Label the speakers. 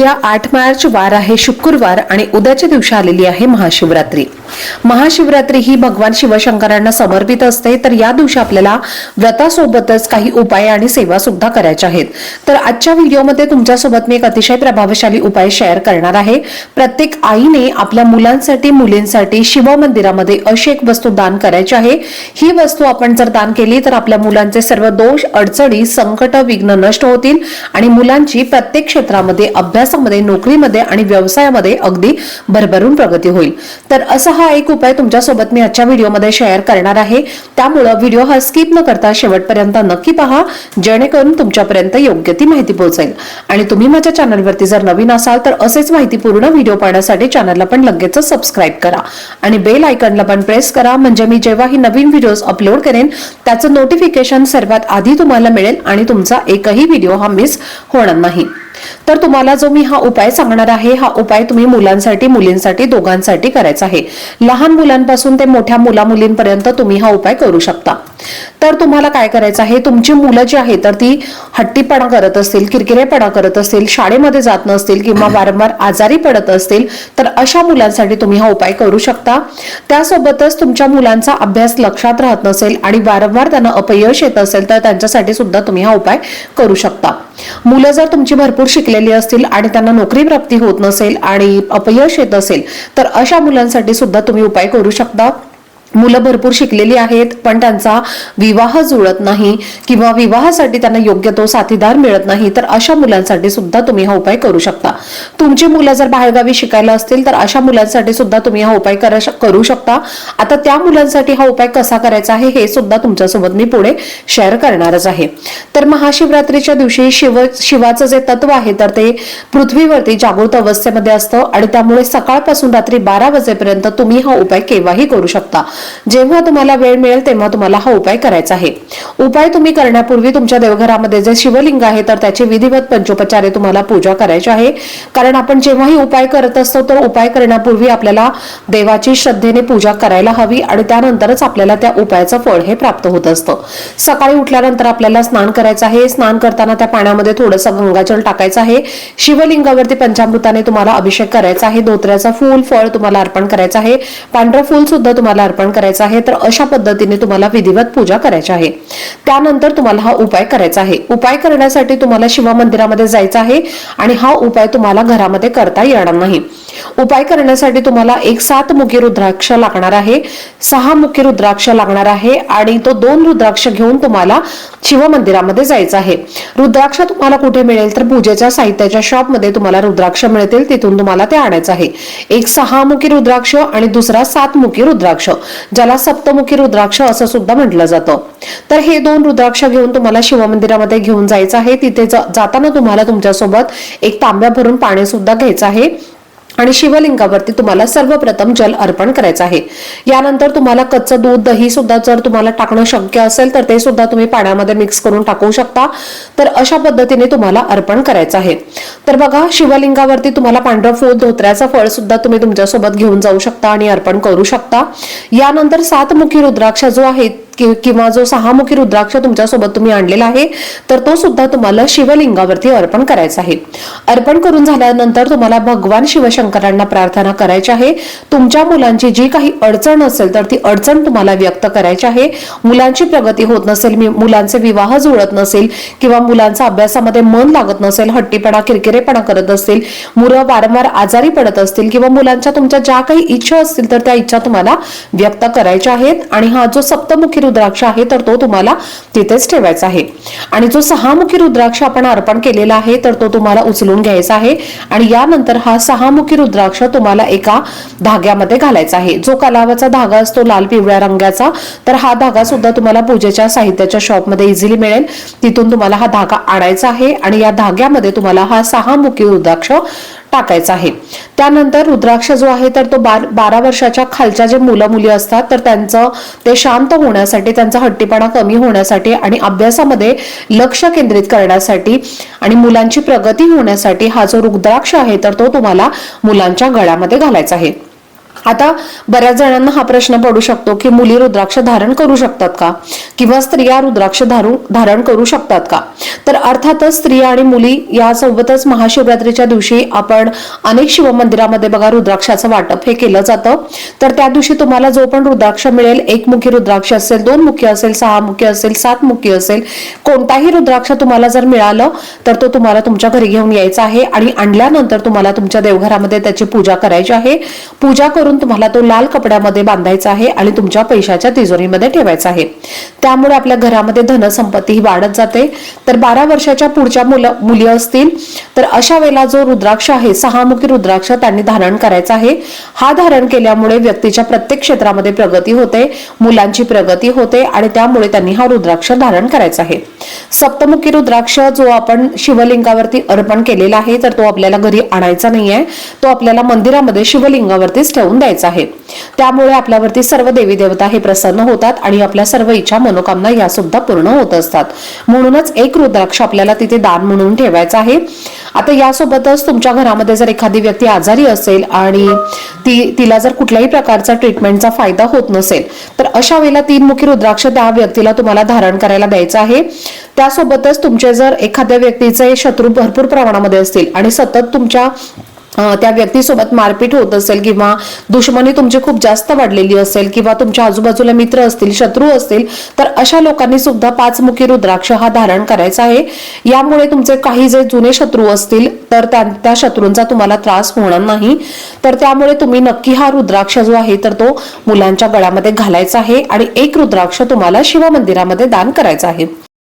Speaker 1: उद्या आठ मार्च वार आहे शुक्रवार आणि उद्याच्या दिवशी आलेली आहे महाशिवरात्री. महाशिवरात्री ही भगवान शिवशंकरांना समर्पित असते तर या दिवशी आपल्याला व्रतासोबतच काही उपाय आणि सेवा सुद्धा करायच्या आहेत. तर आजच्या व्हिडिओमध्ये तुमच्यासोबत मी एक अतिशय प्रभावशाली उपाय शेअर करणार आहे. प्रत्येक आईने आपल्या मुलांसाठी मुलींसाठी शिव मंदिरामध्ये अशी एक वस्तू दान करायची आहे. ही वस्तू आपण जर दान केली तर आपल्या मुलांचे सर्व दोष अडचणी संकट विघ्न नष्ट होतील आणि मुलांची प्रत्येक क्षेत्रामध्ये अभ्यास अभ्यासामध्ये नोकरीमध्ये आणि व्यवसायामध्ये अगदी भरभरून प्रगती होईल. तर असा हा एक उपाय तुमच्यासोबत मी आजच्या व्हिडिओमध्ये शेअर करणार आहे. त्यामुळं व्हिडिओ हा स्किप न करता शेवटपर्यंत नक्की पहा जेणेकरून तुमच्यापर्यंत योग्य ती माहिती पोहोचेल. आणि तुम्ही माझ्या चॅनलवरती जर नवीन असाल तर असेच माहितीपूर्ण व्हिडिओ पाहण्यासाठी चॅनलला पण लगेच सबस्क्राईब करा. आणि बेल आयकनला पण प्रेस करा म्हणजे मी जेव्हा ही नवीन व्हिडिओज अपलोड करेन त्याचं नोटिफिकेशन सर्वात आधी तुम्हाला मिळेल आणि तुमचा एकही व्हिडिओ हा मिस होणार नाही. तर तुम्हाला जो मी हा उपाय सांगणार आहे हा उपाय तुम्ही मुलांसाठी मुलींसाठी दोघांसाठी करायचा आहे. लहान मुलांपासून ते मोठ्या मुला मुलींपर्यंत तुम्ही हा उपाय करू शकता. तर तुम्हाला काय करायचं आहे? तुमची मुलं जी आहे तर ती हट्टीपणा करत असतील किरकिरेपणा करत असतील शाळेमध्ये जात नसतील किंवा वारंवार आजारी पडत असतील तर अशा मुलांसाठी तुम्ही हा उपाय करू शकता. त्यासोबतच तुमच्या मुलांचा अभ्यास लक्षात राहत नसेल आणि वारंवार त्यांना अपयश येत असेल तर त्यांच्यासाठी सुद्धा तुम्ही हा उपाय करू शकता. मुलं जर तुमची भरपूर शिकलेली असतील आणि त्यांना नोकरी प्राप्ती होत नसेल आणि अपयश येत असेल तर अशा मुलांसाठी सुद्धा तुम्ही उपाय करू शकता. मुलं भरपूर शिकलेली आहेत पण त्यांचा विवाह जुळत नाही किंवा विवाहासाठी त्यांना योग्य तो साथीदार मिळत नाही तर अशा मुलांसाठी सुद्धा तुम्ही हा उपाय करू शकता. तुमची मुलं जर बाहेरगावी शिकायला असतील तर अशा मुलांसाठी सुद्धा तुम्ही हा उपाय करा- करू शकता. आता त्या मुलांसाठी हा उपाय कसा करायचा आहे हे सुद्धा तुमच्यासोबत मी पुढे शेअर करणारच आहे. तर महाशिवरात्रीच्या दिवशी शिव शिवाचं जे तत्व आहे तर ते पृथ्वीवरती जागृत अवस्थेमध्ये असतं आणि त्यामुळे सकाळपासून रात्री बारा वाजेपर्यंत तुम्ही हा उपाय केव्हाही करू शकता. जेव्हा तुम्हाला वेळ मिळेल तेव्हा तुम्हाला हा उपाय करायचा आहे. उपाय तुम्ही करण्यापूर्वी तुमच्या देवघरामध्ये जे शिवलिंग आहे तर त्याची विधिवत पंचोपचारे तुम्हाला पूजा करायची आहे. कारण आपण जेव्हाही उपाय करत असतो तर उपाय करण्यापूर्वी आपल्याला देवाची श्रद्धेने पूजा करायला हवी आणि त्यानंतरच आपल्याला त्या उपायाचं फळ हे प्राप्त होत असतं. सकाळी उठल्यानंतर आपल्याला स्नान करायचं आहे. स्नान करताना त्या पाण्यामध्ये थोडंसं गंगाजल टाकायचं आहे. शिवलिंगावरती पंचामृताने तुम्हाला अभिषेक करायचा आहे. धोत्र्याचा फूल फळ तुम्हाला अर्पण करायचं आहे. पांढरं फूल सुद्धा तुम्हाला अर्पण निर्माण करायचं आहे तर अशा पद्धतीने तुम्हाला विधिवत पूजा करायची आहे. त्यानंतर तुम्हाला हा उपाय करायचा आहे. उपाय करण्यासाठी तुम्हाला शिव मंदिरामध्ये जायचं आहे आणि हा उपाय तुम्हाला घरामध्ये करता येणार नाही. उपाय करण्यासाठी तुम्हाला एक सात मुखी रुद्राक्ष लागणार आहे. सहा मुखी रुद्राक्ष लागणार आहे आणि तो दोन रुद्राक्ष घेऊन तुम्हाला शिव मंदिरामध्ये जायचं आहे. रुद्राक्ष तुम्हाला कुठे मिळेल तर पूजेच्या साहित्याच्या शॉपमध्ये तुम्हाला रुद्राक्ष मिळतील तिथून तुम्हाला ते आणायचं आहे. एक सहा मुखी रुद्राक्ष आणि दुसरा सात मुखी रुद्राक्ष. ज्याला सप्तमुखी रुद्राक्ष असं सुद्धा म्हटलं जातं. तर हे दोन रुद्राक्ष घेऊन तुम्हाला शिवमंदिरामध्ये घेऊन जायचं आहे. तिथे जा- जाताना तुम्हाला तुमच्यासोबत एक तांब्या भरून पाणी सुद्धा घ्यायचं आहे. आणि शिवलिंगावरती तुम्हाला सर्वप्रथम जल अर्पण करायचं आहे. यानंतर तुम्हाला कच्चं दूध दही सुद्धा जर तुम्हाला टाकणं शक्य असेल तर ते सुद्धा तुम्ही पाण्यामध्ये मिक्स करून टाकू शकता. तर अशा पद्धतीने तुम्हाला अर्पण करायचं आहे. तर बघा शिवलिंगावरती तुम्हाला पांढरं फूल धोत्र्याचं फळ सुद्धा तुम्ही तुमच्यासोबत घेऊन जाऊ शकता आणि अर्पण करू शकता. यानंतर सातमुखी रुद्राक्ष जो आहे किंवा जो सहामुखी रुद्राक्ष तुमच्यासोबत तुम्ही आणलेला आहे तर तो सुद्धा तुम्हाला शिवलिंगावरती अर्पण करायचा आहे. अर्पण करून झाल्यानंतर तुम्हाला भगवान शिवशंकरांना प्रार्थना करायची आहे. तुमच्या मुलांची जी काही अडचण असेल तर ती अडचण तुम्हाला व्यक्त करायची आहे. मुलांची प्रगती होत नसेल मुलांचे विवाह जुळत नसेल किंवा मुलांचा अभ्यासामध्ये मन लागत नसेल हट्टीपणा किरकिरेपणा करत असतील मुलं वारंवार आजारी पडत असतील किंवा मुलांच्या तुमच्या ज्या काही इच्छा असतील तर त्या इच्छा तुम्हाला व्यक्त करायच्या आहेत. आणि हा जो सप्तमुखी रुद्राक्ष आहे तर तो तुम्हाला तिथेच ठेवायचा आहे. आणि जो सहामुखी रुद्राक्ष आपण अर्पण केलेला आहे तर तो तुम्हाला उचलून घ्यायचा आहे. आणि यानंतर हा सहामुखी रुद्राक्ष तुम्हाला एका धाग्यामध्ये घालायचा आहे. जो कलावाचा धागा असतो लाल पिवळ्या रंगाचा तर हा धागा सुद्धा तुम्हाला पूजेच्या साहित्याच्या शॉपमध्ये इझिली मिळेल. तिथून तुम्हाला हा धागा आणायचा आहे आणि या धाग्यामध्ये तुम्हाला हा सहामुखी रुद्राक्ष टाकायचा आहे. त्यानंतर रुद्राक्ष जो आहे तर तो बार बारा वर्षाच्या खालच्या जे मुलं मुली असतात तर त्यांचं ते शांत होण्यासाठी त्यांचा हट्टीपणा कमी होण्यासाठी आणि अभ्यासामध्ये लक्ष केंद्रित करण्यासाठी आणि मुलांची प्रगती होण्यासाठी हा जो रुद्राक्ष आहे तर तो तुम्हाला मुलांच्या गळ्यामध्ये घालायचा आहे. आता बऱ्याच जणांना हा प्रश्न पडू शकतो की मुली रुद्राक्ष धारण करू शकतात का? किंवा स्त्रिया रुद्राक्ष धारू धारण करू शकतात का? तर अर्थातच स्त्रिया आणि मुली यासोबतच महाशिवरात्रीच्या दिवशी आपण अनेक शिवमंदिरामध्ये बघा रुद्राक्षाचं वाटप हे केलं जातं. तर त्या दिवशी तुम्हाला जो पण रुद्राक्ष मिळेल एक मुखी रुद्राक्ष असेल दोन मुखी असेल सहा मुखी असेल सात मुखी असेल कोणताही रुद्राक्ष तुम्हाला जर मिळालं तर तो तुम्हाला तुमच्या घरी घेऊन यायचा आहे आणि आणल्यानंतर तुम्हाला तुमच्या देवघरामध्ये त्याची पूजा करायची आहे. पूजा करून तुम्हाला तो लाल कपड्यामध्ये बांधायचा आहे आणि तुमच्या पैशाच्या तिजोरीमध्ये ठेवायचा आहे. त्यामुळे आपल्या घरामध्ये धनसंपत्ती ही वाढत जाते. तर बारा वर्षाच्या पुढच्या मुलं मुली असतील तर अशा वेळेला जो रुद्राक्ष आहे सहामुखी रुद्राक्ष त्यांनी धारण करायचा आहे. हा धारण केल्यामुळे व्यक्तीच्या प्रत्येक क्षेत्रामध्ये प्रगती होते मुलांची प्रगती होते आणि त्यामुळे त्यांनी हा रुद्राक्ष धारण करायचा आहे. सप्तमुखी रुद्राक्ष जो आपण शिवलिंगावरती अर्पण केलेला आहे तर तो आपल्याला घरी आणायचा नाहीये. तो आपल्याला मंदिरामध्ये शिवलिंगावरतीच ठेवून द्यायचा आहे. त्यामुळे आपल्यावरती सर्व देवी देवता हे प्रसन्न होतात आणि आपल्या सर्व इच्छा मनोकामना या सुद्धा पूर्ण होत असतात. म्हणूनच एक रुद्राक्ष आपल्याला तिथे दान म्हणून ठेवायचा आहे. आता यासोबतच तुमच्या घरामध्ये जर एखादी व्यक्ती आजारी असेल आणि ती तिला जर कुठल्याही प्रकारचा ट्रीटमेंटचा फायदा होत नसेल तर अशा वेळेला तीन मुखी रुद्राक्ष त्या व्यक्तीला तुम्हाला धारण करायला द्यायचं आहे. त्यासोबतच तुमचे जर एखाद्या व्यक्तीचे शत्रू भरपूर प्रमाणामध्ये असतील आणि सतत तुमच्या त्या व्यक्तीसोबत मारपीट होत असेल किंवा दुश्मनी तुमची खूप जास्त वाढलेली असेल किंवा तुमच्या आजूबाजूला मित्र असतील शत्रू असतील तर अशा लोकांनी सुद्धा पाचमुखी रुद्राक्ष हा धारण करायचा आहे. यामुळे तुमचे काही जे जुने शत्रू असतील तर त्या त्या शत्रूंचा तुम्हाला त्रास होणार नाही. तर त्यामुळे तुम्ही नक्की हा रुद्राक्ष जो आहे तर तो मुलांच्या गळ्यामध्ये घालायचा आहे आणि एक रुद्राक्ष तुम्हाला शिवमंदिरामध्ये दान करायचा आहे.